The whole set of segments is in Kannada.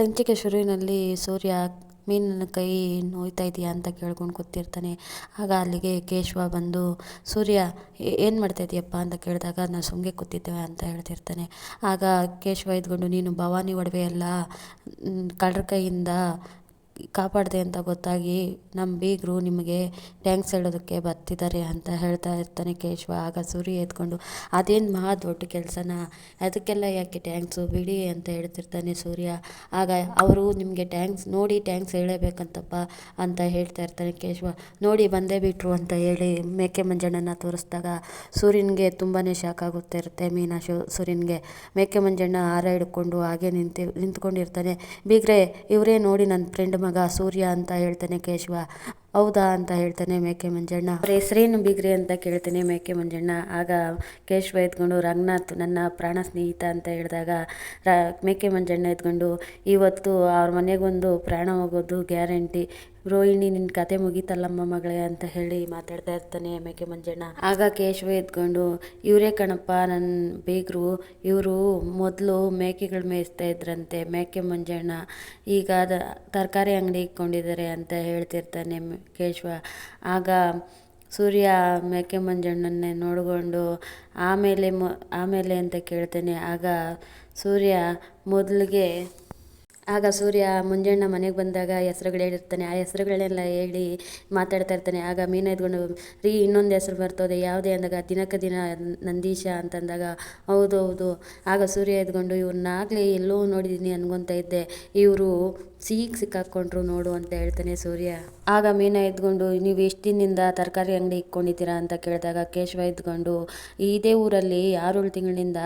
ಸಂಚಿಕೆ ಶುರುವಿನಲ್ಲಿ ಸೂರ್ಯ ಮೀನಿನ ಕೈ ನೋಯ್ತಾ ಇದೆಯಾ ಅಂತ ಕೇಳ್ಕೊಂಡು ಕೂತಿರ್ತಾನೆ. ಆಗ ಅಲ್ಲಿಗೆ ಕೇಶವ ಬಂದು, ಸೂರ್ಯ ಏನು ಮಾಡ್ತಾ ಇದೆಯಪ್ಪ? ಅಂತ ಕೇಳಿದಾಗ ನಾನು ಸುಮ್ಮನೆ ಕೂತಿದ್ದೇವೆ ಅಂತ ಹೇಳ್ತಿರ್ತಾನೆ. ಆಗ ಕೇಶವ ಇದ್ಕೊಂಡು ನೀನು ಭವಾನಿ ಒಡವೆ ಎಲ್ಲ ಕಳ್ಳರ ಕೈಯಿಂದ ಕಾಪಾಡಿದೆ ಅಂತ ಗೊತ್ತಾಗಿ ನಮ್ಮ ಬೀಗರು ನಿಮಗೆ ಟ್ಯಾಂಕ್ಸ್ ಹೇಳೋದಕ್ಕೆ ಬರ್ತಿದ್ದಾರೆ ಅಂತ ಹೇಳ್ತಾ ಇರ್ತಾನೆ ಕೇಶವ. ಆಗ ಸೂರ್ಯ ಎತ್ಕೊಂಡು, ಅದೇನು ಮಹಾ ದೊಡ್ಡ ಕೆಲಸನ? ಅದಕ್ಕೆಲ್ಲ ಯಾಕೆ ಟ್ಯಾಂಕ್ಸು ಬಿಡಿ ಅಂತ ಹೇಳ್ತಿರ್ತಾನೆ ಸೂರ್ಯ. ಆಗ ಅವರು, ನಿಮಗೆ ಟ್ಯಾಂಕ್ಸ್ ನೋಡಿ ಟ್ಯಾಂಕ್ಸ್ ಹೇಳಬೇಕಂತಪ್ಪ ಅಂತ ಹೇಳ್ತಾ ಇರ್ತಾನೆ ಕೇಶವ. ನೋಡಿ ಬಂದೇ ಬಿಟ್ರು ಅಂತ ಹೇಳಿ ಮೇಕೆ ಮಂಜಣ್ಣನ ತೋರಿಸಿದಾಗ ಸೂರ್ಯನಿಗೆ ತುಂಬಾ ಶಾಕ್ ಆಗುತ್ತೆ ಇರುತ್ತೆ ಮೀನಾ ಶು, ಸೂರ್ಯನಿಗೆ. ಮೇಕೆ ಮಂಜಣ್ಣ ಹಾರ ಹಿಡ್ಕೊಂಡು ಹಾಗೆ ನಿಂತು, ನಿಂತ್ಕೊಂಡಿರ್ತಾನೆ. ಬೀಗ್ರೆ, ಇವರೇ ನೋಡಿ ನನ್ನ ಫ್ರೆಂಡ್ ಮಗ ಸೂರ್ಯ ಅಂತ ಹೇಳ್ತಾನೆ ಕೇಶವ. ಹೌದಾ ಅಂತ ಹೇಳ್ತಾನೆ ಮೇಕೆ ಮಂಜಣ್ಣ ಅವ್ರ ಹೆಸರೇನು ಬಿಗ್ರಿ ಅಂತ ಕೇಳ್ತಾನೆ ಮೇಕೆ ಮಂಜಣ್ಣ ಆಗ ಕೇಶವ ಎತ್ಕೊಂಡು ರಂಗನಾಥ್ ನನ್ನ ಪ್ರಾಣ ಸ್ನೇಹಿತ ಅಂತ ಹೇಳಿದಾಗ, ರ ಮೇಕೆ ಮಂಜಣ್ಣ ಎತ್ಕೊಂಡು ಇವತ್ತು ಅವ್ರ ಮನೆಗೊಂದು ಪ್ರಾಣ ಹೋಗೋದು ಗ್ಯಾರಂಟಿ. ರೋಹಿಣಿ ನಿನ್ನ ಕತೆ ಮುಗೀತಲ್ಲಮ್ಮ ಮಗಳೇ ಅಂತ ಹೇಳಿ ಮಾತಾಡ್ತಾ ಇರ್ತಾನೆ ಮೇಕೆ ಮಂಜಣ್ಣ ಆಗ ಕೇಶವ ಎತ್ಕೊಂಡು ಇವರೇ ಕಣಪ್ಪ ನನ್ನ ಬೇಗರು. ಇವರು ಮೊದಲು ಮೇಕೆಗಳು ಮೇಯಿಸ್ತಾ ಇದ್ರಂತೆ ಮೇಕೆ ಮಂಜಣ್ಣ ಈಗ ತರಕಾರಿ ಅಂಗಡಿ ಇಟ್ಕೊಂಡಿದ್ದಾರೆ ಅಂತ ಹೇಳ್ತಿರ್ತಾನೆ ಕೇಶವ. ಆಗ ಸೂರ್ಯ ಮೇಕೆ ಮಂಜಣ್ಣನ್ನೇ ನೋಡಿಕೊಂಡು ಆಮೇಲೆ ಮ ಆಮೇಲೆ ಅಂತ ಕೇಳ್ತೇನೆ. ಆಗ ಸೂರ್ಯ ಮೊದಲಿಗೆ ಆಗ ಸೂರ್ಯ ಮುಂಜಾನೆ ಮನೆಗೆ ಬಂದಾಗ ಹೆಸ್ರುಗಳು ಹೇಳಿರ್ತಾನೆ. ಆ ಹೆಸ್ರುಗಳನ್ನೆಲ್ಲ ಹೇಳಿ ಮಾತಾಡ್ತಾ ಇರ್ತಾನೆ. ಆಗ ಮೀನ ಎದ್ಕೊಂಡು ರೀ, ಇನ್ನೊಂದು ಹೆಸ್ರು ಬರ್ತದೆ. ಯಾವುದೇ ಅಂದಾಗ ದಿನಕ್ಕೆ ದಿನ ನಂದೀಶ ಅಂತಂದಾಗ, ಹೌದು ಹೌದು. ಆಗ ಸೂರ್ಯ ಎದ್ಕೊಂಡು ಇವ್ರನ್ನಾಗಲೇ ಎಲ್ಲೋ ನೋಡಿದ್ದೀನಿ ಅನ್ಕೊತಾ ಇದ್ದೆ. ಇವರು ಸಿಹಿಗೆ ಸಿಕ್ಕಾಕ್ಕೊಂಡ್ರು ನೋಡು ಅಂತ ಹೇಳ್ತಾನೆ ಸೂರ್ಯ. ಆಗ ಮೀನ ಎದ್ಕೊಂಡು ನೀವು ಎಷ್ಟು ದಿನದಿಂದ ತರಕಾರಿ ಅಂಗಡಿ ಇಟ್ಕೊಂಡಿದ್ದೀರಾ? ಅಂತ ಕೇಳಿದಾಗ ಕೇಶವ ಎದ್ಕೊಂಡು ಇದೇ ಊರಲ್ಲಿ ಆರೇಳು ತಿಂಗಳಿಂದ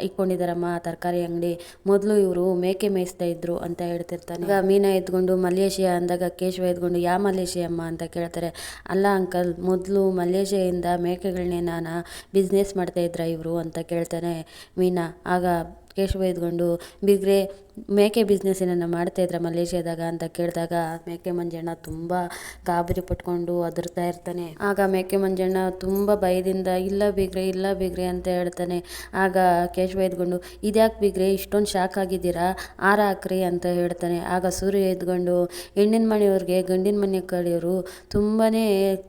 ಇಟ್ಕೊಂಡಿದ್ದಾರಮ್ಮ ತರಕಾರಿ ಅಂಗಡಿ. ಮೊದಲು ಇವರು ಮೇಕೆ ಮೇಯಿಸ್ತಾ ಇದ್ರು ಅಂತ ಹೇಳ್ತಿರ್ತಾನೆ. ಈಗ ಮೀನ ಎದ್ಕೊಂಡು ಮಲೇಷಿಯಾ ಅಂದಾಗ ಕೇಶವ ಎದ್ಕೊಂಡು ಯಾವ ಮಲೇಷಿಯಾ ಅಮ್ಮ ಅಂತ ಕೇಳ್ತಾರೆ. ಅಲ್ಲ ಅಂಕಲ್, ಮೊದಲು ಮಲೇಷಿಯಾಯಿಂದ ಮೇಕೆಗಳನ್ನೇ ನಾನು ಬಿಸ್ನೆಸ್ ಮಾಡ್ತಾ ಇದ್ರ ಇವರು? ಅಂತ ಕೇಳ್ತಾನೆ ಮೀನಾ. ಆಗ ಕೇಶವ ಇದ್ಕೊಂಡು ಬಿಗ್ರೆ ಮೇಕೆ ಬಿಸ್ನೆಸ್ ಏನನ್ನ ಮಾಡ್ತಾಯಿದ್ರ ಮಲೇಷ್ಯಾದಾಗ ಅಂತ ಕೇಳಿದಾಗ ಮೇಕೆ ಮಂಜಣ್ಣ ತುಂಬ ಗಾಬರಿ ಪಟ್ಕೊಂಡು ಅದರ್ತಾ ಇರ್ತಾನೆ. ಆಗ ಮೇಕೆ ಮಂಜಣ್ಣ ತುಂಬ ಭಯದಿಂದ, ಇಲ್ಲ ಬಿಗ್ರೆ ಇಲ್ಲ ಬಿಗ್ರೆ ಅಂತ ಹೇಳ್ತಾನೆ. ಆಗ ಕೇಶವ ಎದ್ಕೊಂಡು ಇದ್ಯಾಕೆ ಬಿಗ್ರೆ, ಇಷ್ಟೊಂದು ಶಾಕ್ ಆಗಿದ್ದೀರಾ? ಆರ ಹಾಕ್ರಿ ಅಂತ ಹೇಳ್ತಾನೆ. ಆಗ ಸೂರ್ಯ ಎದ್ಕೊಂಡು ಹೆಣ್ಣಿನ ಮನೆಯವ್ರಿಗೆ ಗಂಡಿನ ಮನೆ ಕಡೆಯವರು ತುಂಬಾ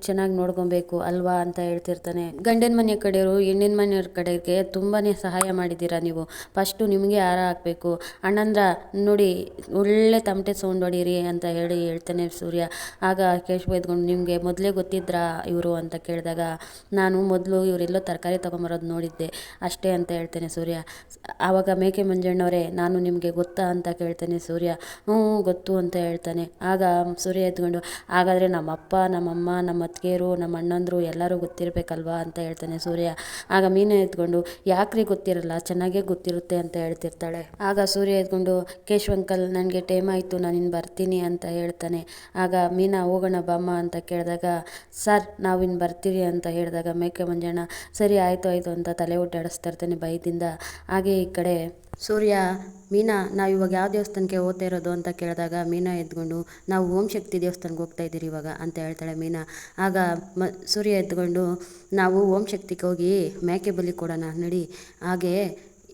ಚೆನ್ನಾಗಿ ನೋಡ್ಕೊಬೇಕು ಅಲ್ವಾ ಅಂತ ಹೇಳ್ತಿರ್ತಾನೆ. ಗಂಡಿನ ಮನೆ ಕಡೆಯವರು ಹೆಣ್ಣಿನ ಮನೆಯವ್ರ ಕಡೆಗೆ ತುಂಬಾ ಸಹಾಯ ಮಾಡಿದ್ದೀರಾ ನೀವು? ಫಸ್ಟು ನಿಮಗೆ ಹಾರ ಹಾಕಬೇಕು? ಅಣ್ಣಂದ್ರ, ನೋಡಿ, ಒಳ್ಳೆ ತಮಟೆ ಸೌಂಡ್ ಹೊಡೀರಿ ಅಂತ ಹೇಳಿ ಹೇಳ್ತಾನೆ ಸೂರ್ಯ. ಆಗ ಕೇಶವ ಎದ್ಕೊಂಡು, ನಿಮಗೆ ಮೊದಲೇ ಗೊತ್ತಿದ್ರಾ ಇವರು? ಅಂತ ಕೇಳಿದಾಗ, ನಾನು ಮೊದಲು ಇವರೆಲ್ಲೋ ತರಕಾರಿ ತೊಗೊಂಬರೋದು ನೋಡಿದ್ದೆ. ಅಷ್ಟೇ ಅಂತ ಹೇಳ್ತೇನೆ ಸೂರ್ಯ. ಆವಾಗ ಮೇಕೆ ಮಂಜಣ್ಣವರೇ, ನಾನು ನಿಮಗೆ ಗೊತ್ತಾ? ಅಂತ ಕೇಳ್ತಾನೆ ಸೂರ್ಯ. ಹ್ಞೂ, ಗೊತ್ತು ಅಂತ ಹೇಳ್ತಾನೆ. ಆಗ ಸೂರ್ಯ ಎದ್ಕೊಂಡು, ಹಾಗಾದರೆ ನಮ್ಮಪ್ಪ, ನಮ್ಮಮ್ಮ, ನಮ್ಮ ಅತ್ತಿಗೆಯರು, ನಮ್ಮ ಅಣ್ಣಂದರು ಎಲ್ಲರೂ ಗೊತ್ತಿರಬೇಕಲ್ವಾ? ಅಂತ ಹೇಳ್ತಾನೆ ಸೂರ್ಯ. ಆಗ ಮೀನು ಎತ್ಕೊಂಡು ಯಾಕ್ರಿ ಗೊತ್ತಿರಲ್ಲ? ಚೆನ್ನಾಗೇ ಗೊತ್ತಿರುತ್ತೆ ಅಂತ ಹೇಳ್ತಿರ್ತಾಳೆ. ಆಗ ಸೂರ್ಯ ಎದ್ಕೊಂಡು, ಕೇಶವಂಕಲ್, ನನಗೆ ಟೈಮ್ ಆಯಿತು, ನಾನು ಇನ್ನು ಬರ್ತೀನಿ ಅಂತ ಹೇಳ್ತಾನೆ. ಆಗ ಮೀನಾ, ಹೋಗೋಣ ಬಾಮ್ಮ ಅಂತ ಕೇಳಿದಾಗ, ಸರ್, ನಾವು ಇನ್ನು ಬರ್ತೀವಿ ಅಂತ ಹೇಳಿದಾಗ ಮೇಕೆ ಮಂಜಣ್ಣ ಸರಿ, ಆಯಿತು ಆಯಿತು ಅಂತ ತಲೆ ಊಟಾಡಿಸ್ತಾ ಇರ್ತಾನೆ ಭಯದಿಂದ. ಹಾಗೆ ಈ ಕಡೆ ಸೂರ್ಯ, ಮೀನಾ, ನಾವು ಇವಾಗ ಯಾವ ದೇವಸ್ಥಾನಕ್ಕೆ ಓದ್ತಾ ಇರೋದು ಅಂತ ಕೇಳಿದಾಗ, ಮೀನಾ ಎದ್ಕೊಂಡು, ನಾವು ಓಂ ಶಕ್ತಿ ದೇವಸ್ಥಾನಕ್ಕೆ ಹೋಗ್ತಾ ಇದ್ದೀರಿ ಇವಾಗ ಅಂತ ಹೇಳ್ತಾಳೆ ಮೀನಾ. ಆಗ ಮ, ಸೂರ್ಯ ಎದ್ಕೊಂಡು, ನಾವು ಓಂ ಶಕ್ತಿಗೆ ಹೋಗಿ ಮೇಕೆ ಬಲಿ ಕೊಡೋಣ ನಡಿ. ಹಾಗೆ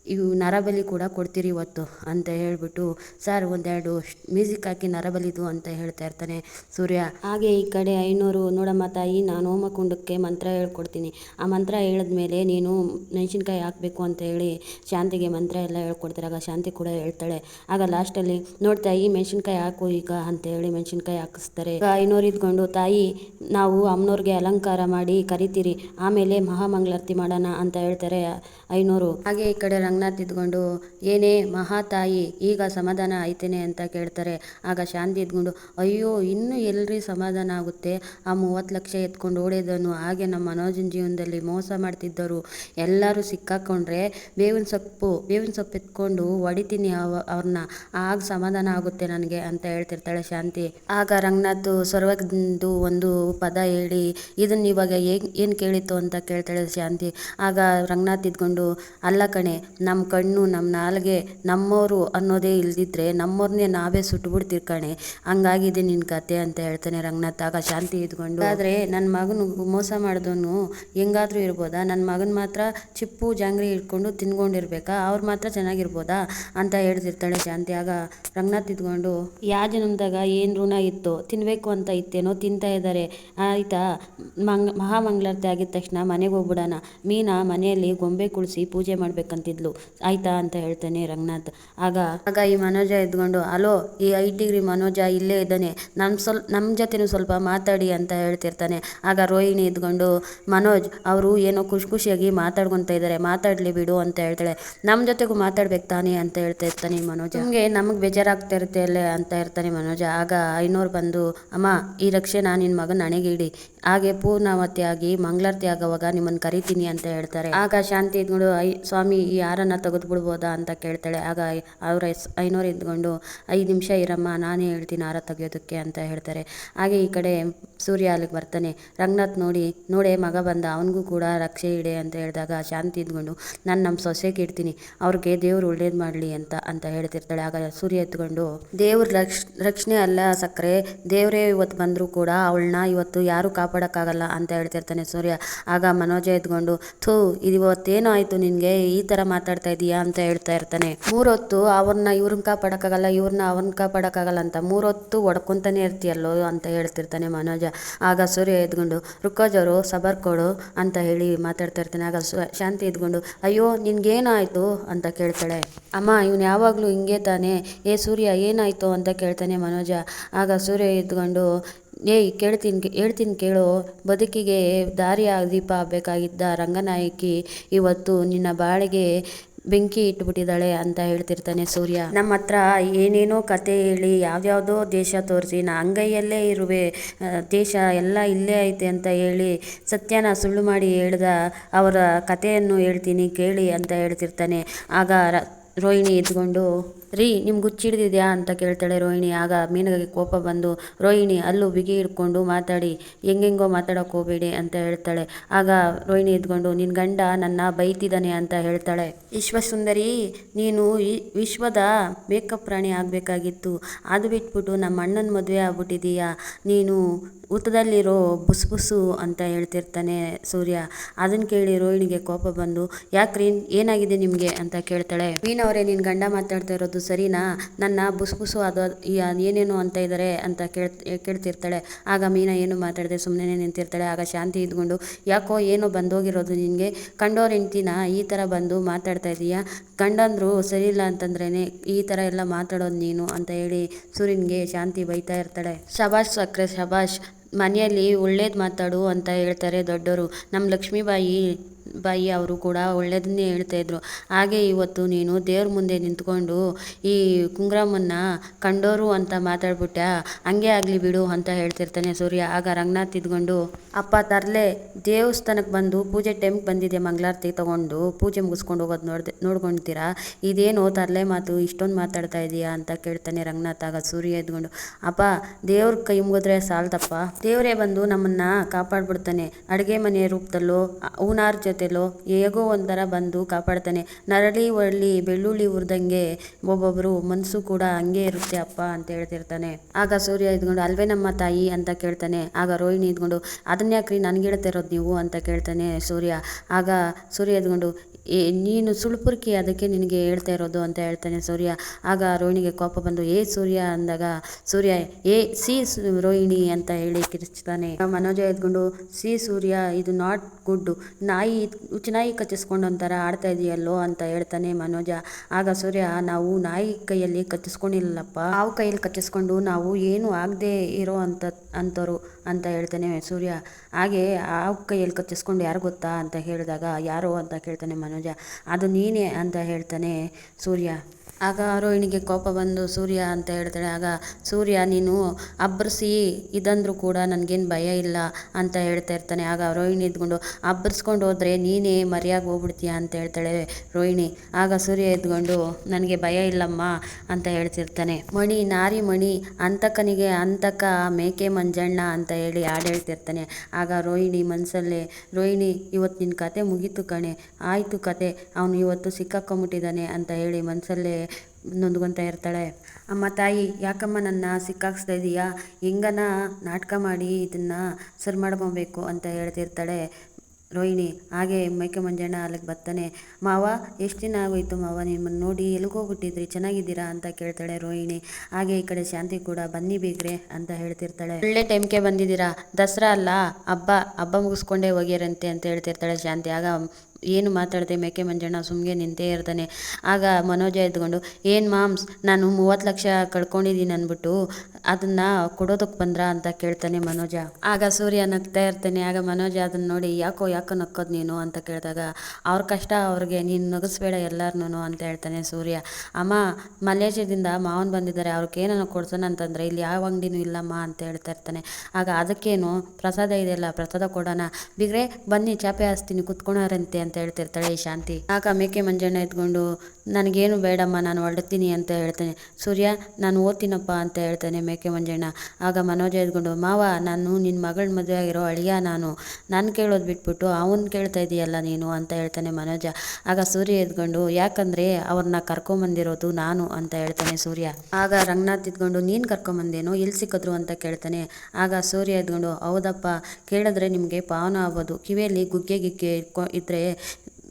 ಇವು ನರಬಲಿ ಕೂಡ ಕೊಡ್ತೀರಿ ಇವತ್ತು ಅಂತ ಹೇಳ್ಬಿಟ್ಟು, ಸರ್ ಒಂದೆರಡು ಮ್ಯೂಸಿಕ್ ಹಾಕಿ ನರಬಲಿದು ಅಂತ ಹೇಳ್ತಾ ಇರ್ತಾನೆ ಸೂರ್ಯ. ಹಾಗೆ ಈ ಕಡೆ ಐನೂರು, ನೋಡಮ್ಮ ತಾಯಿ, ನಾನು ಹೋಮಕುಂಡಕ್ಕೆ ಮಂತ್ರ ಹೇಳ್ಕೊಡ್ತೀನಿ. ಆ ಮಂತ್ರ ಹೇಳಿದ್ಮೇಲೆ ನೀನು ಮೆಣಸಿನ್ಕಾಯಿ ಹಾಕಬೇಕು ಅಂತ ಹೇಳಿ ಶಾಂತಿಗೆ ಮಂತ್ರ ಎಲ್ಲ ಹೇಳ್ಕೊಡ್ತಾರೆ. ಆಗ ಶಾಂತಿ ಕೂಡ ಹೇಳ್ತಾಳೆ. ಆಗ ಲಾಸ್ಟಲ್ಲಿ ನೋಡ್ತಾಯಿ ಮೆಣಸಿನ್ಕಾಯಿ ಹಾಕು ಈಗ ಅಂತ ಹೇಳಿ ಮೆಣಸಿನ್ಕಾಯಿ ಹಾಕಿಸ್ತಾರೆ. ಐನೂರು ಇದ್ಕೊಂಡು, ತಾಯಿ, ನಾವು ಅಮ್ಮನವ್ರಿಗೆ ಅಲಂಕಾರ ಮಾಡಿ ಕರಿತೀರಿ. ಆಮೇಲೆ ಮಹಾಮಂಗಳಾರತಿ ಮಾಡೋಣ ಅಂತ ಹೇಳ್ತಾರೆ ಐನೂರು. ಹಾಗೆ ಈ ಕಡೆ ರಂಗನಾಥ್ ಇದ್ಕೊಂಡು ಏನೇ ಮಹಾತಾಯಿ, ಈಗ ಸಮಾಧಾನ ಆಯ್ತೇನೆ ಅಂತ ಕೇಳ್ತಾರೆ. ಆಗ ಶಾಂತಿ ಇದ್ಕೊಂಡು ಅಯ್ಯೋ, ಇನ್ನೂ ಎಲ್ರಿ ಸಮಾಧಾನ ಆಗುತ್ತೆ? ಆ ಮೂವತ್ತು ಲಕ್ಷ ಎತ್ಕೊಂಡು ಓಡೋದನ್ನು ಹಾಗೆ ನಮ್ಮ ಮನೋಜನ ಜೀವನದಲ್ಲಿ ಮೋಸ ಮಾಡ್ತಿದ್ದರು ಎಲ್ಲರೂ ಸಿಕ್ಕಾಕೊಂಡ್ರೆ ಬೇವಿನ ಸೊಪ್ಪು ಬೇವಿನ ಸೊಪ್ಪು ಎತ್ಕೊಂಡು ಹೊಡಿತೀನಿ ಅವ ಅವ್ರನ್ನ ಆಗ ಸಮಾಧಾನ ಆಗುತ್ತೆ ನನಗೆ ಅಂತ ಹೇಳ್ತಿರ್ತಾಳೆ ಶಾಂತಿ. ಆಗ ರಂಗನಾಥ್ ಸ್ವರ್ಗದ್ದು ಒಂದು ಪದ ಹೇಳಿ, ಇದನ್ನ ಇವಾಗ ಏನು ಕೇಳಿತ್ತು ಅಂತ ಕೇಳ್ತಾಳೆ ಶಾಂತಿ. ಆಗ ರಂಗನಾಥ್ ಇದ್ಕೊಂಡು ಅಲ್ಲ ಕಣೆ ನಮ್ಮ ಕಣ್ಣು ನಮ್ಮ ನಾಲ್ಗೆ ನಮ್ಮವರು ಅನ್ನೋದೇ ಇಲ್ದಿದ್ರೆ ನಮ್ಮವ್ರನ್ನೇ ನಾವೇ ಸುಟ್ಬಿಡ್ತೀವಿ ಕಣೆ. ಹಂಗಾಗಿದೆ ನಿನ್ನ ಕತೆ ಅಂತ ಹೇಳ್ತಾನೆ ರಂಗನಾಥ್. ಆಗ ಶಾಂತಿ ಇದ್ಕೊಂಡು, ಆದರೆ ನನ್ನ ಮಗನು ಮೋಸ ಮಾಡಿದವನು ಹೆಂಗಾದರೂ ಇರ್ಬೋದಾ? ನನ್ನ ಮಗನ ಮಾತ್ರ ಚಿಪ್ಪು, ಜಾಂಗ್ರಿ ಇಟ್ಕೊಂಡು ತಿನ್ಕೊಂಡಿರ್ಬೇಕಾ? ಅವ್ರು ಮಾತ್ರ ಚೆನ್ನಾಗಿರ್ಬೋದಾ? ಅಂತ ಹೇಳ್ತಿರ್ತಾಳೆ ಶಾಂತಿ. ಆಗ ರಂಗನಾಥ್ ಇದ್ಕೊಂಡು ಯಾವ ಜನ್ಮದಾಗ ಏನು ಋಣ ಇತ್ತು ತಿನ್ನಬೇಕು ಅಂತ ಇತ್ತೇನೋ ತಿಂತಾ ಇದ್ದಾರೆ ಆಯಿತಾ? ಮಂಗ್, ಮಹಾಮಂಗಳಾರತಿ ಆಗಿದ ತಕ್ಷಣ ಮನೆಗೆ ಹೋಗ್ಬಿಡೋಣ. ಮೀನಾ ಮನೆಯಲ್ಲಿ ಗೊಂಬೆ ಕುಳಿಸಿ ಪೂಜೆ ಮಾಡ್ಬೇಕಂತಿದ್ಲು. ಆಯ್ತಾ ಅಂತ ಹೇಳ್ತಾನೆ ರಂಗನಾಥ್. ಆಗ ಆಗ ಈ ಮನೋಜ ಎದ್ಕೊಂಡು ಅಲೋ ಈ ಐದು ಡಿಗ್ರಿ ಮನೋಜ ಇಲ್ಲೇ ಇದ್ದಾನೆ. ನಮ್ಮ ಸ್ವಲ್ಪ ನಮ್ಮ ಜೊತೆನೂ ಸ್ವಲ್ಪ ಮಾತಾಡಿ ಅಂತ ಹೇಳ್ತಿರ್ತಾನೆ. ಆಗ ರೋಹಿಣಿ ಇದ್ಕೊಂಡು ಮನೋಜ್ ಅವರು ಏನೋ ಖುಷಿ ಖುಷಿಯಾಗಿ ಮಾತಾಡ್ಕೊತ ಇದ್ದಾರೆ ಮಾತಾಡಲಿ ಬಿಡು ಅಂತ ಹೇಳ್ತಾಳೆ. ನಮ್ಮ ಜೊತೆಗೂ ಮಾತಾಡ್ಬೇಕು ತಾನೇ ಅಂತ ಹೇಳ್ತಾ ಇರ್ತಾನೆ ಈ ಮನೋಜ. ಹಂಗೆ ನಮಗೆ ಬೇಜಾರಾಗ್ತಾ ಇರುತ್ತೆ ಅಲ್ಲೇ ಅಂತ ಇರ್ತಾನೆ ಮನೋಜ. ಆಗ ಐನೂರು ಬಂದು ಅಮ್ಮ ಈ ರಕ್ಷೆ ನಾನು ನಿನ್ನ ಮಗನ ನನಗೆ ಇಡಿ. ಹಾಗೆ ಪೂರ್ಣಾವತಿ ಆಗಿ ಮಂಗಳಾರತಿ ಆಗೋವಾಗ ನಿಮ್ಮನ್ನು ಕರಿತೀನಿ ಅಂತ ಹೇಳ್ತಾರೆ. ಆಗ ಶಾಂತಿ ಇದ್ಕೊಂಡು, ಐ, ಸ್ವಾಮಿ, ಈ ಹಾರನ ತೆಗೆದು ಬಿಡ್ಬೋದಾ ಅಂತ ಕೇಳ್ತಾಳೆ. ಆಗ ಅವರ ಐನೂರು ಇದ್ಕೊಂಡು ಐದು ನಿಮಿಷ ಇರಮ್ಮ, ನಾನೇ ಹೇಳ್ತೀನಿ ಹಾರ ತೆಗೆಯೋದಕ್ಕೆ ಅಂತ ಹೇಳ್ತಾರೆ. ಹಾಗೆ ಈ ಕಡೆ ಸೂರ್ಯ ಅಲ್ಲಿಗೆ ಬರ್ತಾನೆ. ರಂಗನಾಥ್ ನೋಡಿ, ನೋಡೆ, ಮಗ ಬಂದ, ಅವನಿಗೂ ಕೂಡ ರಕ್ಷೆ ಇಡೆ ಅಂತ ಹೇಳಿದಾಗ ಶಾಂತಿ ಇದ್ಕೊಂಡು ನಾನು ನಮ್ಮ ಸೊಸೆಗೆ ಇಡ್ತೀನಿ. ಅವ್ರಿಗೆ ದೇವ್ರು ಒಳ್ಳೇದು ಮಾಡಲಿ ಅಂತ ಅಂತ ಹೇಳ್ತಿರ್ತಾಳೆ. ಆಗ ಸೂರ್ಯ ಎತ್ಕೊಂಡು, ದೇವ್ರ ರಕ್ಷ, ರಕ್ಷಣೆ ಅಲ್ಲ ಸಕ್ಕರೆ. ದೇವರೇ ಇವತ್ತು ಬಂದರೂ ಕೂಡ, ಅವಳನ್ನ ಇವತ್ತು ಯಾರು ಯಾರೂ ಕಾಪಾಡೋಕ್ಕಾಗಲ್ಲ ಅಂತ ಹೇಳ್ತಿರ್ತಾನೆ ಸೂರ್ಯ. ಆಗ ಮನೋಜ ಎದ್ಕೊಂಡು, ಥೂ ಇದು ಆಯಿತು ನಿನಗೆ, ಈ ಥರ ಮಾತಾಡ್ತಾ ಇದೀಯಾ ಅಂತ ಹೇಳ್ತಾ ಇರ್ತಾನೆ. ಮೂರೊತ್ತು ಅವ್ರನ್ನ ಇವ್ರನ್ನ ಕಾಪಾಡೋಕ್ಕಾಗಲ್ಲ, ಇವ್ರನ್ನ ಅವ್ರನ್ನ ಕಾಪಾಡೋಕ್ಕಾಗಲ್ಲ ಅಂತ ಮೂರೊತ್ತು ಹೊಡ್ಕೊತಾನೆ ಇರ್ತೀಯಲ್ಲೋ ಅಂತ ಹೇಳ್ತಿರ್ತಾನೆ ಮನೋಜ. ಆಗ ಸೂರ್ಯ ಎದ್ಕೊಂಡು ರುಕ್ಕೋಜವರು ಸಬರ್ ಕೊಡು ಅಂತ ಹೇಳಿ ಮಾತಾಡ್ತಾ ಇರ್ತಾನೆ. ಆಗ ಶಾಂತಿ ಎದ್ಕೊಂಡು, ಅಯ್ಯೋ, ನಿನ್ಗೇನಾಯಿತು ಅಂತ ಕೇಳ್ತಾಳೆ. ಅಮ್ಮ, ಇವನು ಯಾವಾಗಲೂ ಹಿಂಗೆ ತಾನೆ. ಏ ಸೂರ್ಯ, ಏನಾಯಿತು ಅಂತ ಕೇಳ್ತಾನೆ ಮನೋಜ. ಆಗ ಸೂರ್ಯ ಎದ್ಕೊಂಡು ಏಯ್, ಕೇಳ್ತೀನಿ, ಹೇಳ್ತೀನಿ ಕೇಳು. ಬದುಕಿಗೆ ದಾರಿ ದೀಪ ಆಗಬೇಕಾಗಿದ್ದ ರಂಗನಾಯಕಿ ಇವತ್ತು ನಿನ್ನ ಬಾಳಿಗೆ ಬೆಂಕಿ ಇಟ್ಬಿಟ್ಟಿದ್ದಾಳೆ ಅಂತ ಹೇಳ್ತಿರ್ತಾನೆ ಸೂರ್ಯ. ನಮ್ಮ ಹತ್ರ ಏನೇನೋ ಕತೆ ಹೇಳಿ ಯಾವ್ಯಾವುದೋ ದೇಶ ತೋರಿಸಿ, ನಾ ಅಂಗೈಯಲ್ಲೇ ಇರುವೆ ದೇಶ ಎಲ್ಲ ಇಲ್ಲೇ ಐತೆ ಅಂತ ಹೇಳಿ ಸತ್ಯನ ಸುಳ್ಳು ಮಾಡಿ ಹೇಳ್ದ ಅವರ ಕಥೆಯನ್ನು ಹೇಳ್ತೀನಿ ಕೇಳಿ ಅಂತ ಹೇಳ್ತಿರ್ತಾನೆ. ಆಗ ರೋಹಿಣಿ ಎದ್ಕೊಂಡು ರೀ ನಿಮ್ಗೆ ಹುಚ್ಚಿಡ್ದಿದ್ಯಾ ಅಂತ ಕೇಳ್ತಾಳೆ ರೋಹಿಣಿ. ಆಗ ಮೀನಗಾಗಿ ಕೋಪ ಬಂದು, ರೋಹಿಣಿ, ಅಲ್ಲೂ ಬಿಗಿ ಹಿಡ್ಕೊಂಡು ಮಾತಾಡಿ. ಹೆಂಗೆಂಗೋ ಮಾತಾಡೋಕೆ ಹೋಗಬೇಡಿ ಅಂತ ಹೇಳ್ತಾಳೆ. ಆಗ ರೋಹಿಣಿ ಎದ್ಕೊಂಡು ನಿನ್ನ ಗಂಡ ನನ್ನ ಬೈತಿದ್ದಾನೆ ಅಂತ ಹೇಳ್ತಾಳೆ. ವಿಶ್ವಸುಂದರಿ, ನೀನು ವಿಶ್ವದ ಮೇಕಪ್ ಪ್ರಾಣಿ ಆಗಬೇಕಾಗಿತ್ತು. ಅದು ಬಿಟ್ಬಿಟ್ಟು ನಮ್ಮ ಅಣ್ಣನ ಮದುವೆ ಆಗ್ಬಿಟ್ಟಿದೀಯಾ. ನೀನು ಊತದಲ್ಲಿರೋ ಬುಸ್ ಬುಸ್ಸು ಅಂತ ಹೇಳ್ತಿರ್ತಾನೆ ಸೂರ್ಯ. ಅದನ್ನು ಕೇಳಿ ರೋಹಿಣಿಗೆ ಕೋಪ ಬಂದು ಯಾಕ್ರೀನ್ ಏನಾಗಿದೆ ನಿಮಗೆ? ಅಂತ ಕೇಳ್ತಾಳೆ. ಮೀನವರೇ ನಿನ್ನ ಗಂಡ ಮಾತಾಡ್ತಾ ಇರೋದು ಸರಿನಾ? ನನ್ನ ಬುಸುಬುಸು ಅದು ಏನೇನು ಅಂತ ಇದ್ದಾರೆ ಅಂತ ಕೇಳ್ ಕೇಳ್ತಿರ್ತಾಳೆ. ಆಗ ಮೀನಾ ಏನು ಮಾತಾಡದೆ ಸುಮ್ಮನೆ ನಿಂತಿರ್ತಾಳೆ. ಆಗ ಶಾಂತಿ ಇದ್ಕೊಂಡು, ಯಾಕೋ ಏನೋ ಬಂದೋಗಿರೋದು ನಿನಗೆ? ಕಂಡೋರ್ ಹೆಂಡ್ತಿನ, ಈ ಥರ ಬಂದು ಮಾತಾಡ್ತಾ ಇದೀಯಾ? ಗಂಡಂದ್ರು ಸರಿ ಇಲ್ಲ ಅಂತಂದ್ರೇ ಈ ಥರ ಎಲ್ಲ ಮಾತಾಡೋದು ನೀನು ಅಂತ ಹೇಳಿ ಸೂರ್ಯನಿಗೆ ಶಾಂತಿ ಬೈತಾ ಇರ್ತಾಳೆ. ಶಬಾಷ್ ಸಕ್ರೆ, ಶಬಾಷ್, ಮನೆಯಲ್ಲಿ ಒಳ್ಳೇದು ಮಾತಾಡು ಅಂತ ಹೇಳ್ತಾರೆ ದೊಡ್ಡವರು ನಮ್ಮ ಲಕ್ಷ್ಮೀಬಾಯಿ ಬಾಯಿ ಅವರು ಕೂಡ ಒಳ್ಳೆಯದನ್ನೇ ಹೇಳ್ತಾ ಇದ್ರು. ಹಾಗೆ ಇವತ್ತು ನೀನು ದೇವ್ರ ಮುಂದೆ ನಿಂತ್ಕೊಂಡು ಈ ಕುಂಗ್ರಾಮನ್ನ ಕಂಡೋರು ಅಂತ ಮಾತಾಡ್ಬಿಟ್ಟ ಹಂಗೆ ಆಗಲಿ ಬಿಡು ಅಂತ ಹೇಳ್ತಿರ್ತಾನೆ ಸೂರ್ಯ. ಆಗ ರಂಗನಾಥ್ ಇದ್ಕೊಂಡು, ಅಪ್ಪ ತರ್ಲೆ ದೇವಸ್ಥಾನಕ್ಕೆ ಬಂದು ಪೂಜೆ ಟೈಮ್ಗೆ ಬಂದಿದೆ ಮಂಗಳಾರತಿ ತಗೊಂಡು? ಪೂಜೆ ಮುಗಿಸ್ಕೊಂಡು ಹೋಗೋದು ನೋಡ್ದೆ ನೋಡ್ಕೊಳ್ತೀರಾ ಇದೇನು ತರಲೆ ಮಾತು, ಇಷ್ಟೊಂದು ಮಾತಾಡ್ತಾ ಇದೀಯಾ? ಅಂತ ಕೇಳ್ತಾನೆ ರಂಗನಾಥ್. ಆಗ ಸೂರ್ಯ ಇದ್ಕೊಂಡು, ಅಪ್ಪ, ದೇವ್ರ ಕೈ ಮುಗಿದ್ರೆ ಸಾಲ್ದಪ್ಪ. ದೇವರೇ ಬಂದು ನಮ್ಮನ್ನ ಕಾಪಾಡ್ಬಿಡ್ತಾನೆ. ಅಡುಗೆ ಮನೆಯ ರೂಪದಲ್ಲೋ ಹೂನಾರ್ ಜೊತೆಲೋ ಹೇಗೋ ಒಂಥರ ಬಂದು ಕಾಪಾಡ್ತಾನೆ. ನರಳಿ ಒಳ್ಳಿ ಬೆಳ್ಳುಳ್ಳಿ ಹುರಿದಂಗೆ ಒಬ್ಬೊಬ್ರು ಮನಸ್ಸು ಕೂಡ ಹಂಗೆ ಇರುತ್ತೆ ಅಪ್ಪ ಅಂತ ಹೇಳ್ತಿರ್ತಾನೆ. ಆಗ ಸೂರ್ಯ ಇದ್ಕೊಂಡು, ಅಲ್ವೇ ನಮ್ಮ ತಾಯಿ? ಅಂತ ಕೇಳ್ತಾನೆ. ಆಗ ರೋಹಿಣಿ ಇದ್ಕೊಂಡು ಅದನ್ನ ಯಾಕ್ರಿ ನನ್ಗೆ ಹೇಳ್ತಾ ಇರೋದು ನೀವು? ಅಂತ ಕೇಳ್ತಾನೆ ಸೂರ್ಯ. ಆಗ ಸೂರ್ಯ ಎದ್ಕೊಂಡು ಏ, ನೀನು ಸುಳುಪುರ್ಕಿ ಅದಕ್ಕೆ ನಿನಗೆ ಹೇಳ್ತಾ ಇರೋದು ಅಂತ ಹೇಳ್ತಾನೆ ಸೂರ್ಯ. ಆಗ ರೋಹಿಣಿಗೆ ಕೋಪ ಬಂದು, ಏ ಸೂರ್ಯ ಅಂದಾಗ, ಸೂರ್ಯ, ಏ, ಸಿ ರೋಹಿಣಿ ಅಂತ ಹೇಳಿ ಕಿರಿಸ್ತಾನೆ ಮನೋಜ ಎದ್ಕೊಂಡು, ಸಿ ಸೂರ್ಯ, ಇದು ನಾಟ್ ಗುಡ್ ನಾಯಿ ನಾಯಿ ಕಚ್ಚಿಸ್ಕೊಂಡು ಒಂಥರ ಆಡ್ತಾ ಇದೆಯಲ್ಲೋ ಅಂತ ಹೇಳ್ತಾನೆ ಮನೋಜ. ಆಗ ಸೂರ್ಯ, ನಾವು ನಾಯಿ ಕೈಯಲ್ಲಿ ಕಚ್ಚಿಸ್ಕೊಂಡಿಲ್ಲಪ್ಪ. ಹಾವು ಕೈಯಲ್ಲಿ ಕಚ್ಚಿಸ್ಕೊಂಡು ನಾವು ಏನು ಆಗದೆ ಇರೋ ಅಂತ ಅಂಥವ್ರು ಅಂತ ಹೇಳ್ತಾನೆ ಸೂರ್ಯ. ಹಾಗೆ ಆ ಕೈಯಲ್ಲಿ ಕಚ್ಚಿಸ್ಕೊಂಡು ಯಾರು ಗೊತ್ತಾ ಅಂತ ಹೇಳಿದಾಗ, ಯಾರು ಅಂತ ಕೇಳ್ತಾನೆ ಮನೋಜ. ಅದು ನೀನೇ ಅಂತ ಹೇಳ್ತಾನೆ ಸೂರ್ಯ. ಆಗ ರೋಹಿಣಿಗೆ ಕೋಪ ಬಂದು, ಸೂರ್ಯ ಅಂತ ಹೇಳ್ತಾಳೆ. ಆಗ, ಸೂರ್ಯ, ನೀನು ಅಬ್ಬರಿಸಿ ಇದಂದರೂ ಕೂಡ ನನಗೇನು ಭಯ ಇಲ್ಲ ಅಂತ ಹೇಳ್ತಾ ಇರ್ತಾನೆ. ಆಗ ರೋಹಿಣಿ ಇದ್ಕೊಂಡು ಅಬ್ಬರಿಸ್ಕೊಂಡು ಹೋದರೆ ನೀನೇ ಮರ್ಯಾಗಿ ಹೋಗ್ಬಿಡ್ತೀಯ? ಅಂತ ಹೇಳ್ತಾಳೆ ರೋಹಿಣಿ. ಆಗ ಸೂರ್ಯ ಎದ್ಕೊಂಡು, ನನಗೆ ಭಯ ಇಲ್ಲಮ್ಮ ಅಂತ ಹೇಳ್ತಿರ್ತಾನೆ. ಮಣಿ, ನಾರಿ ಮಣಿ, ಅಂತಕನಿಗೆ ಅಂತಕ ಮೇಕೆ ಮಂಜಣ್ಣ ಅಂತ ಹೇಳಿ ಹಾಡು ಹೇಳ್ತಿರ್ತಾನೆ. ಆಗ ರೋಹಿಣಿ ಮನಸ್ಸಲ್ಲೇ ರೋಹಿಣಿ, ಇವತ್ತು ನಿನ್ನ ಕತೆ ಮುಗೀತು ಕಣೆ, ಆಯಿತು ಕತೆ, ಅವನು ಇವತ್ತು ಸಿಕ್ಕಾಕೊಂಬಿಟ್ಟಿದ್ದಾನೆ ಅಂತ ಹೇಳಿ ಮನಸ್ಸಲ್ಲೇ ನೊಂದ್ಕೊತಾ ಇರ್ತಾಳೆ. ಅಮ್ಮ ತಾಯಿ, ಯಾಕಮ್ಮ ನನ್ನ ಸಿಕ್ಕಾಕ್ಸ್ತಾ ಇದೀಯಾ? ಹೆಂಗನ ನಾಟಕ ಮಾಡಿ ಇದನ್ನು ಸರಿ ಮಾಡ್ಕೊಬೇಕು ಅಂತ ಹೇಳ್ತಿರ್ತಾಳೆ ರೋಹಿಣಿ. ಹಾಗೆ ಮೈಕೆ ಮಂಜಣ್ಣ ಅಲ್ಲಿಗೆ ಬರ್ತಾನೆ. ಮಾವ, ಎಷ್ಟು ದಿನ ಆಗೋಯ್ತು ಮಾವ? ನಿಮ್ಮನ್ನು ನೋಡಿ ಎಲ್ಲಿಗೋಗ್ಬಿಟ್ಟಿದ್ರಿ ಚೆನ್ನಾಗಿದ್ದೀರಾ ಅಂತ ಕೇಳ್ತಾಳೆ ರೋಹಿಣಿ. ಹಾಗೆ ಈ ಕಡೆ ಶಾಂತಿ ಕೂಡ ಬನ್ನಿ ಬೇಗ್ರೆ ಅಂತ ಹೇಳ್ತಿರ್ತಾಳೆ. ಒಳ್ಳೆ ಟೈಮ್ಗೆ ಬಂದಿದ್ದೀರಾ? ದಸರಾ ಅಲ್ಲ? ಹಬ್ಬ ಹಬ್ಬ ಮುಗಿಸ್ಕೊಂಡೇ ಹೋಗ್ಯಾರಂತೆ ಅಂತ ಹೇಳ್ತಿರ್ತಾಳೆ ಶಾಂತಿ. ಆಗ ಏನು ಮಾತಾಡದೆ ಮೇಕೆ ಮಂಜಣ್ಣ ಸುಮ್ಮನೆ ನಿಂತೇ ಇರ್ತಾನೆ. ಆಗ ಮನೋಜ ಎದ್ಕೊಂಡು ಏನು ಮಾಮ್ಸ್ ನಾನು ಮೂವತ್ತು ಲಕ್ಷ ಕಳ್ಕೊಂಡಿದ್ದೀನಿ ಅಂದ್ಬಿಟ್ಟು ಅದನ್ನು ಕೊಡೋದಕ್ಕೆ ಬಂದ್ರಾ ಅಂತ ಕೇಳ್ತಾನೆ ಮನೋಜ. ಆಗ ಸೂರ್ಯ ನಗ್ತಾ ಇರ್ತಾನೆ. ಆಗ ಮನೋಜ ಅದನ್ನು ನೋಡಿ, ಯಾಕೋ ಯಾಕೋ ನಕ್ಕೋದು ನೀನು ಅಂತ ಕೇಳಿದಾಗ, ಅವ್ರ ಕಷ್ಟ ಅವ್ರಿಗೆ, ನೀನು ನಗಿಸ್ಬೇಡ ಎಲ್ಲರನ್ನೂ ಅಂತ ಹೇಳ್ತಾನೆ ಸೂರ್ಯ. ಅಮ್ಮ ಮಲೇಷ್ಯಾದಿಂದ ಮಾವನ್ ಬಂದಿದ್ದಾರೆ, ಅವ್ರಿಗೆ ಏನೋ ಕೊಡ್ಸೋಣ ಅಂತಂದರೆ ಇಲ್ಲಿ ಯಾವ ಅಂಗಡಿನೂ ಇಲ್ಲಮ್ಮ ಅಂತ ಹೇಳ್ತಾ ಇರ್ತಾನೆ. ಆಗ ಅದಕ್ಕೇನು ಪ್ರಸಾದ ಇದೆಯಲ್ಲ, ಪ್ರಸಾದ ಕೊಡೋಣ. ಬಿಗ್ರೆ, ಬನ್ನಿ, ಚಾಪೆ ಹಾಸ್ತೀನಿ, ಕುತ್ಕೊಳಾರಂತೆ ಅಂತ ಹೇಳ್ತಿರ್ತಾಳೆ ಶಾಂತಿ. ಆಗ ಮೇಕೆ ಮಂಜಣ್ಣ ಎತ್ಕೊಂಡು, ನನಗೇನು ಬೇಡಮ್ಮ, ನಾನು ಹೊರಡ್ತೀನಿ ಅಂತ ಹೇಳ್ತಾನೆ. ಸೂರ್ಯ, ನಾನು ಓದ್ತೀನಪ್ಪ ಅಂತ ಹೇಳ್ತಾನೆ ಮೇಕೆ ಮಂಜಣ್ಣ. ಆಗ ಮನೋಜ ಎದ್ಕೊಂಡು ಮಾವ, ನಾನು ನಿನ್ನ ಮಗಳ ಮದುವೆ ಆಗಿರೋ ಅಳಿಯ ನಾನು. ನಾನು ಕೇಳೋದು ಬಿಟ್ಬಿಟ್ಟು ಅವನು ಕೇಳ್ತಾ ಇದೀಯಲ್ಲ ನೀನು ಅಂತ ಹೇಳ್ತಾನೆ ಮನೋಜ. ಆಗ ಸೂರ್ಯ ಎದ್ಕೊಂಡು ಯಾಕಂದರೆ ಅವ್ರನ್ನ ಕರ್ಕೊಂಬಂದಿರೋದು ನಾನು ಅಂತ ಹೇಳ್ತಾನೆ ಸೂರ್ಯ. ಆಗ ರಂಗನಾಥ್ ಇದ್ಕೊಂಡು ನೀನು ಕರ್ಕೊಂಬಂದೇನು? ಎಲ್ಲಿ ಸಿಕ್ಕಿದ್ರು? ಅಂತ ಕೇಳ್ತಾನೆ. ಆಗ ಸೂರ್ಯ ಎದ್ಕೊಂಡು ಹೌದಪ್ಪ, ಕೇಳಿದ್ರೆ ನಿಮಗೆ ಪಾವನ ಆಗೋದು ಕಿವಿಯಲ್ಲಿ ಗುಗ್ಗೆ ಗಿಗ್ಗೆ ಇಟ್ಕೊ ಇದ್ದರೆ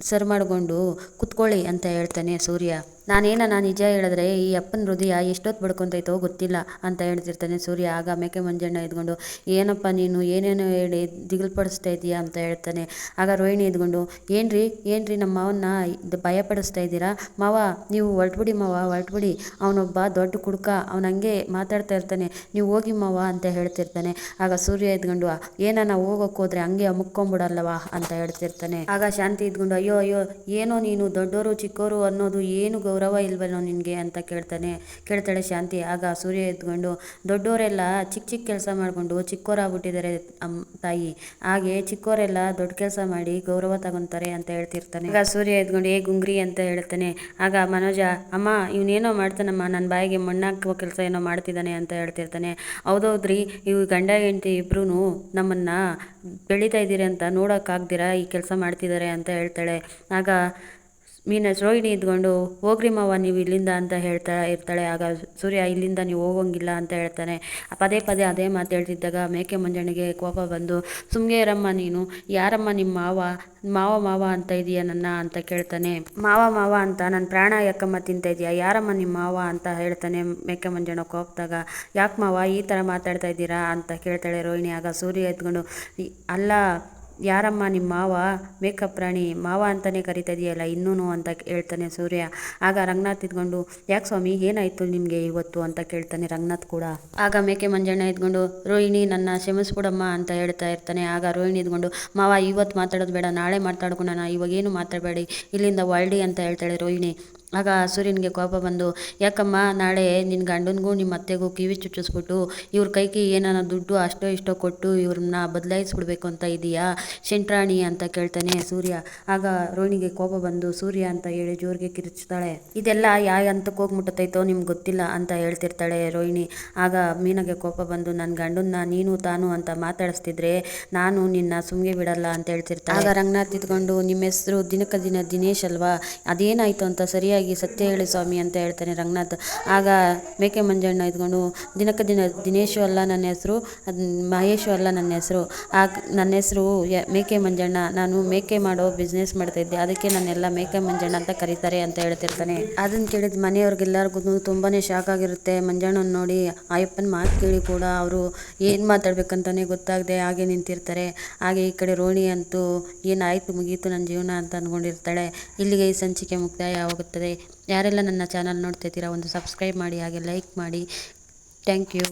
ಸರ್ ಮಾಡಿಕೊಂಡು ಕುತ್ಕೊಳ್ಳಿ ಅಂತ ಹೇಳ್ತಾನೆ ಸೂರ್ಯ. ನಾನೇನ ನಿಜ ಹೇಳಿದ್ರೆ ಈ ಅಪ್ಪನ ಹೃದಯ ಎಷ್ಟೊತ್ತು ಬಡ್ಕೊತೈತೋ ಗೊತ್ತಿಲ್ಲ ಅಂತ ಹೇಳ್ತಿರ್ತಾನೆ ಸೂರ್ಯ. ಆಗ ಮೇಕೆ ಮಂಜಣ್ಣ ಇದ್ಕೊಂಡು ಏನಪ್ಪ ನೀನು ಏನೇನೋ ಹೇಳಿ ದಿಗಿಲ್ಪಡಿಸ್ತಾ ಇದೀಯಾ? ಅಂತ ಹೇಳ್ತಾನೆ. ಆಗ ರೋಹಿಣಿ ಇದ್ಕೊಂಡು ಏನ್ರಿ ಏನ್ರಿ ನಮ್ಮ ಮಾವನ್ನ ಇದು ಭಯಪಡಿಸ್ತಾ ಇದ್ದೀರಾ? ಮಾವ, ನೀವು ಹೊರಟ್ಬಿಡಿ ಮಾವ, ಹೊರಟ್ಬಿಡಿ. ಅವನೊಬ್ಬ ದೊಡ್ಡ ಕುಡ್ಕ, ಅವನ ಹಂಗೆ ಮಾತಾಡ್ತಾ ಇರ್ತಾನೆ. ನೀವು ಹೋಗಿ ಮಾವ, ಅಂತ ಹೇಳ್ತಿರ್ತಾನೆ. ಆಗ ಸೂರ್ಯ ಎದ್ಕೊಂಡು ಏನನ್ನ ಹೋಗೋಕೆ ಹೋದ್ರೆ ಹಂಗೆ ಮುಕ್ಕೊಂಬಿಡಲ್ಲವಾ ಅಂತ ಹೇಳ್ತಿರ್ತಾನೆ. ಆಗ ಶಾಂತಿ ಇದ್ಕೊಂಡು ಅಯ್ಯೋ ಅಯ್ಯೋ, ಏನೋ ನೀನು ದೊಡ್ಡೋರು ಚಿಕ್ಕೋರು ಅನ್ನೋದು ಏನು ಗೌರವ? ಇಲ್ವನೋ ನಿನಗೆ ಅಂತ ಕೇಳ್ತಾನೆ, ಕೇಳ್ತಾಳೆ ಶಾಂತಿ. ಆಗ ಸೂರ್ಯ ಎದ್ಕೊಂಡು ದೊಡ್ಡವರೆಲ್ಲ ಚಿಕ್ಕ ಚಿಕ್ಕ ಕೆಲಸ ಮಾಡಿಕೊಂಡು ಚಿಕ್ಕೋರಾಗ್ಬಿಟ್ಟಿದ್ದಾರೆ ಅಮ್ಮ ತಾಯಿ. ಹಾಗೆ ಚಿಕ್ಕೋರೆಲ್ಲ ದೊಡ್ಡ ಕೆಲಸ ಮಾಡಿ ಗೌರವ ತಗೊತಾರೆ ಅಂತ ಹೇಳ್ತಿರ್ತಾನೆ. ಆಗ ಸೂರ್ಯ ಎದ್ಕೊಂಡು ಏ ಗುಂಗ್ರಿ ಅಂತ ಹೇಳ್ತಾನೆ. ಆಗ ಮನೋಜ, ಅಮ್ಮ, ಇವನೇನೋ ಮಾಡ್ತಾನಮ್ಮ ನನ್ನ ಬಾಯಿಗೆ ಮಣ್ಣಾಕುವ ಕೆಲಸ ಏನೋ ಮಾಡ್ತಿದ್ದಾನೆ ಅಂತ ಹೇಳ್ತಿರ್ತಾನೆ. ಹೌದೌದ್ರಿ ಇವು ಗಂಡ ಹೆಂಡತಿ ಇಬ್ರು ನಮ್ಮನ್ನು ಬೆಳೀತಾ ಇದ್ದೀರಿ ಅಂತ ನೋಡೋಕ್ಕಾಗ್ದಿರ ಈ ಕೆಲಸ ಮಾಡ್ತಿದ್ದಾರೆ ಅಂತ ಹೇಳ್ತಾಳೆ. ಆಗ ಮೀನ ರೋಹಿಣಿ ಇದ್ಕೊಂಡು, ಹೋಗ್ರಿ ಮಾವ, ನೀವು ಇಲ್ಲಿಂದ ಅಂತ ಹೇಳ್ತಾ ಇರ್ತಾಳೆ. ಆಗ ಸೂರ್ಯ, ಇಲ್ಲಿಂದ ನೀವು ಹೋಗೋಂಗಿಲ್ಲ ಅಂತ ಹೇಳ್ತಾನೆ. ಪದೇ ಪದೇ ಅದೇ ಮಾತು ಹೇಳ್ತಿದ್ದಾಗ ಮೇಕೆ ಮಂಜಣ್ಣಿಗೆ ಕೋಪ ಬಂದು, ಸುಮ್ಗೆ ಇರಮ್ಮ ನೀನು, ಯಾರಮ್ಮ ನಿಮ್ಮ ಮಾವ ಮಾವ ಮಾವ ಅಂತ ಇದೀಯ ನನ್ನ ಅಂತ ಕೇಳ್ತಾನೆ. ಮಾವ ಮಾವ ಅಂತ ನನ್ನ ಪ್ರಾಣ ಯಾಕಮ್ಮ ತಿಂತ ಇದೆಯಾ? ಯಾರಮ್ಮ ನಿಮ್ಮ ಮಾವ ಅಂತ ಹೇಳ್ತಾನೆ ಮೇಕೆ ಮಂಜಣ್ಣ ಕೋಪದಾಗ. ಯಾಕೆ ಮಾವ ಈ ಥರ ಮಾತಾಡ್ತಾ ಇದ್ದೀರಾ ಅಂತ ಕೇಳ್ತಾಳೆ ರೋಹಿಣಿ. ಆಗ ಸೂರ್ಯ ಎತ್ಕೊಂಡು ಅಲ್ಲ ಯಾರಮ್ಮ ನಿಮ್ಮ ಮಾವ? ಮೇಕಪ್ ಪ್ರಾಣಿ ಮಾವ ಅಂತಲೇ ಕರಿತಾ ಇದೆಯಲ್ಲ ಇನ್ನೂ ಅಂತ ಹೇಳ್ತಾನೆ ಸೂರ್ಯ. ಆಗ ರಂಗನಾಥ್ ಇದ್ಕೊಂಡು, ಯಾಕೆ ಸ್ವಾಮಿ, ಏನಾಯಿತು ನಿಮಗೆ ಇವತ್ತು? ಅಂತ ಕೇಳ್ತಾನೆ ರಂಗನಾಥ್ ಕೂಡ. ಆಗ ಮೇಕೆ ಮಂಜಣ್ಣ ಇದ್ಕೊಂಡು, ರೋಹಿಣಿ, ನನ್ನ ಕ್ಷಮಿಸ್ಬಿಡಮ್ಮ ಅಂತ ಹೇಳ್ತಾ ಇರ್ತಾನೆ. ಆಗ ರೋಹಿಣಿ ಇದ್ಕೊಂಡು, ಮಾವ, ಇವತ್ತು ಮಾತಾಡೋದು ಬೇಡ, ನಾಳೆ ಮಾತಾಡ್ಕೊಳೋಣ, ಇವಾಗೇನು ಮಾತಾಡಬೇಡಿ, ಇಲ್ಲಿಂದ ಹೊರಡಿ ಅಂತ ಹೇಳ್ತಾಳೆ ರೋಹಿಣಿ. ಆಗ ಸೂರ್ಯನಿಗೆ ಕೋಪ ಬಂದು, ಯಾಕಮ್ಮ, ನಾಳೆ ನಿನ್ನ ಗಂಡನಿಗೂ ನಿಮ್ಮ ಅತ್ತೆಗೂ ಕಿವಿ ಚುಚ್ಚಿಸ್ಬಿಟ್ಟು, ಇವ್ರ ಕೈಗೆ ಏನಾನ ದುಡ್ಡು ಅಷ್ಟೋ ಇಷ್ಟೋ ಕೊಟ್ಟು ಇವ್ರನ್ನ ಬದಲಾಯಿಸ್ಬಿಡ್ಬೇಕು ಅಂತ ಇದೆಯಾ? ಶೆಂಟ್ರಾಣಿ ಅಂತ ಕೇಳ್ತಾನೆ ಸೂರ್ಯ. ಆಗ ರೋಹಿಣಿಗೆ ಕೋಪ ಬಂದು, ಸೂರ್ಯ ಅಂತ ಹೇಳಿ ಜೋರಿಗೆ ಕಿರಿಚ್ತಾಳೆ. ಇದೆಲ್ಲ ಯಾವ ಹಂತಕ್ಕೆ ಹೋಗಿ ಮುಟ್ಟತೈತೋ ನಿಮ್ಗೆ ಗೊತ್ತಿಲ್ಲ ಅಂತ ಹೇಳ್ತಿರ್ತಾಳೆ ರೋಹಿಣಿ. ಆಗ ಮೀನಾಗೆ ಕೋಪ ಬಂದು ನನ್ನ ಗಂಡನ್ನ ನೀನು ತಾನು ಅಂತ ಮಾತಾಡಿಸ್ತಿದ್ರೆ ನಾನು ನಿನ್ನ ಸುಮ್ಮಗೆ ಬಿಡಲ್ಲ ಅಂತ ಹೇಳ್ತಿರ್ತಾಳೆ. ಆಗ ರಂಗನಾಥ್ ಇದ್ಕೊಂಡು ನಿಮ್ಮ ಹೆಸರು ದಿನಕ್ಕೆ ದಿನ ದಿನೇಶ್ ಅಲ್ವಾ? ಅದೇನಾಯ್ತು ಅಂತ ಸರಿಯಾಗಿ ಸತ್ಯ ಹೇಳಿ ಸ್ವಾಮಿ ಅಂತ ಹೇಳ್ತಾನೆ ರಂಗನಾಥ್. ಆಗ ಮೇಕೆ ಮಂಜಣ್ಣ ಇದ್ಕೊಂಡು, ದಿನಕ್ಕೆ ದಿನ ದಿನೇಶು ಅಲ್ಲ ನನ್ನ ಹೆಸರು, ಅದು ಮಹೇಶು ಅಲ್ಲ ನನ್ನ ಹೆಸರು. ಆಗ ನನ್ನ ಹೆಸರು ಮೇಕೆ ಮಂಜಣ್ಣ ನಾನು ಮೇಕೆ ಮಾಡೋ ಬಿಸ್ನೆಸ್ ಮಾಡ್ತಾಯಿದ್ದೆ ಅದಕ್ಕೆ ನನ್ನೆಲ್ಲ ಮೇಕೆ ಮಂಜಣ್ಣ ಅಂತ ಕರೀತಾರೆ ಅಂತ ಹೇಳ್ತಿರ್ತಾನೆ. ಅದನ್ನು ಕೇಳಿದ ಮನೆಯವ್ರಿಗೆಲ್ಲರಿಗೂ ತುಂಬಾ ಶಾಕ್ ಆಗಿರುತ್ತೆ. ಮಂಜಣ್ಣನ ನೋಡಿ, ಅಯ್ಯಪ್ಪನ ಮಾತು ಕೇಳಿ ಕೂಡ ಅವರು ಏನು ಮಾತಾಡ್ಬೇಕಂತಲೇ ಗೊತ್ತಾಗದೆ ಹಾಗೆ ನಿಂತಿರ್ತಾರೆ. ಹಾಗೆ ಈ ಕಡೆ ರೋಣಿ ಅಂತೂ ಏನಾಯಿತು ಮುಗೀತು ನನ್ನ ಜೀವನ ಅಂತ ಅಂದ್ಕೊಂಡಿರ್ತಾಳೆ ಇಲ್ಲಿಗೆ ಈ ಸಂಚಿಕೆ ಮುಕ್ತಾಯವಾಗುತ್ತದೆ ಯಾರೆಲ್ಲ ನನ್ನ ಚಾನಲ್ ನೋಡ್ತಿದ್ದೀರಾ ಒಂದು ಸಬ್ಸ್ಕ್ರೈಬ್ ಮಾಡಿ ಹಾಗೆ ಲೈಕ್ ಮಾಡಿ. Thank you.